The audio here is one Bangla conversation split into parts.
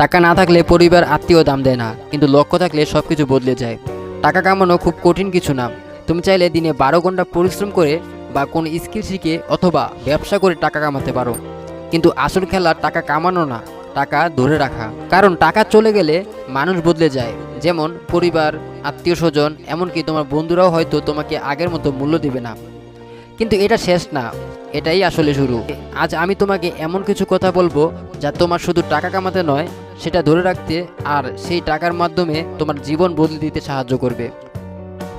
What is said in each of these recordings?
টাকা না থাকলে পরিবার আত্মীয় দাম দেয় না, কিন্তু লক্ষ্য থাকলে সব কিছু বদলে যায়। টাকা কামানো খুব কঠিন কিছু না। তুমি চাইলে দিনে বারো ঘণ্টা পরিশ্রম করে বা কোনো স্কিল শিখে অথবা ব্যবসা করে টাকা কামাতে পারো। কিন্তু আসল খেলা টাকা কামানো না, টাকা ধরে রাখা। কারণ টাকা চলে গেলে মানুষ বদলে যায়। যেমন পরিবার আত্মীয় স্বজন এমনকি তোমার বন্ধুরাও হয়তো তোমাকে আগের মতো মূল্য দিবে না। কিন্তু এটা শেষ না, এটাই আসলে শুরু। আজ আমি তোমাকে এমন কিছু কথা বলব যা তোমার শুধু টাকা কামাতে নয় সেটা ধরে রাখতে আর সেই টাকার মাধ্যমে তোমার জীবন বদলে দিতে সাহায্য করবে।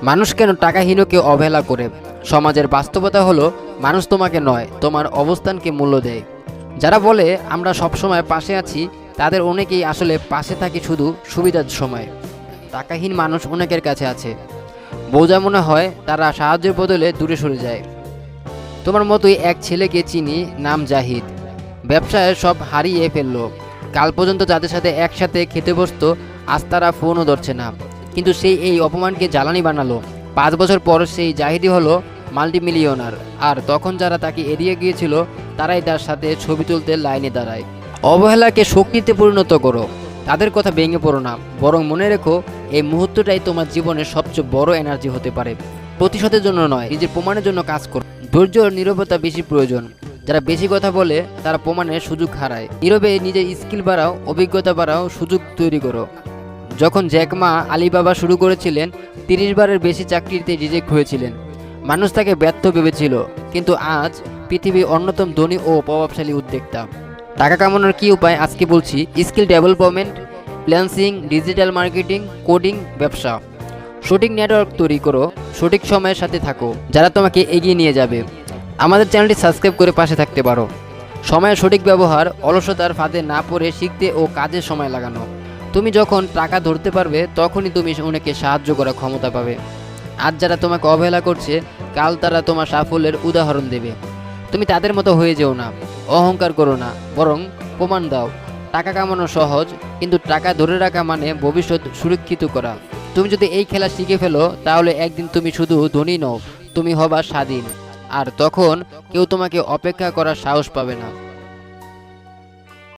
মানুষ কেন টাকাহীনকে অবহেলা করে? সমাজের বাস্তবতা হলো, মানুষ তোমাকে নয়, তোমার অবস্থানকে মূল্য দেয়। যারা বলে, আমরা সবসময় পাশে আছি, তাদের অনেকেই আসলে পাশে থাকে শুধু সুবিধার সময়। টাকাহীন মানুষ অনেকের কাছে আছে। বোঝা মনে হয়, তারা সাহায্যের বদলে দূরে সরে যায়। তোমার মতোই এক ছেলেকে চিনি, নাম জাহিদ। ব্যবসায় সব হারিয়ে ফেলল। কাল পর্যন্ত যাদের সাথে একসাথে খেতে বসতো, আজ তারা ফোনও ধরছে না। কিন্তু সেই এই অপমানকে জ্বালানি বানালো। পাঁচ বছর পর সেই জাহিদি হলো মাল্টিমিলিয়নার। আর তখন যারা তাকে এড়িয়ে গিয়েছিল, তারাই তার সাথে ছবি তুলতে লাইনে দাঁড়ায়। অবহেলাকে শক্তিতে পরিণত করো। তাদের কথা ভেঙে পড়ো না। বরং মনে রেখো, এই মুহূর্তটাই তোমার জীবনের সবচেয়ে বড় এনার্জি হতে পারে। প্রতিশোধের জন্য নয়, নিজের প্রমাণের জন্য কাজ করো। ধৈর্য ও নীরবতা বেশি প্রয়োজন। যারা বেশি কথা বলে, তারা প্রমাণের সুযোগ হারায়। নীরবে নিজের স্কিল বাড়াও, অভিজ্ঞতা বাড়াও, সুযোগ তৈরি করো। যখন জ্যাকমা আলিবাবা শুরু করেছিলেন, তিরিশ বারের বেশি চাকরিতে রিজেক্ট হয়েছিলেন। মানুষ তাকে ব্যর্থ ভেবেছিল, কিন্তু আজ পৃথিবীর অন্যতম ধনী ও প্রভাবশালী উদ্যোক্তা। টাকা কামানোর কী উপায় আজকে বলছি? Skill development freelancing digital marketing, coding, ব্যবসা। সঠিক নেটওয়ার্ক তৈরি করো, সঠিক সময়ের সাথে থাকো, যারা তোমাকে এগিয়ে নিয়ে যাবে। আমাদের চ্যানেলটি সাবস্ক্রাইব করে পাশে থাকতে পারো। সময়ের সঠিক ব্যবহার, অলসতার ফাঁদে না পড়ে শিখতে ও কাজে সময় লাগানো। তুমি যখন টাকা ধরতে পারবে, তখনই তুমি অনেকে সাহায্য করার ক্ষমতা পাবে। আজ যারা তোমাকে অবহেলা করছে, কাল তারা তোমার সাফল্যের উদাহরণ দেবে। তুমি তাদের মতো হয়ে যেও না, অহংকার করো না, বরং প্রমাণ দাও। টাকা কামানো সহজ, কিন্তু টাকা ধরে রাখা মানে ভবিষ্যৎ সুরক্ষিত করা। তুমি যদি এই খেলা শিখে ফেলো, তাহলে একদিন তুমি শুধু ধনী নও, তুমি হবা স্বাধীন। আর তখন কেউ তোমাকে অপেক্ষা করার সাহস পাবে না।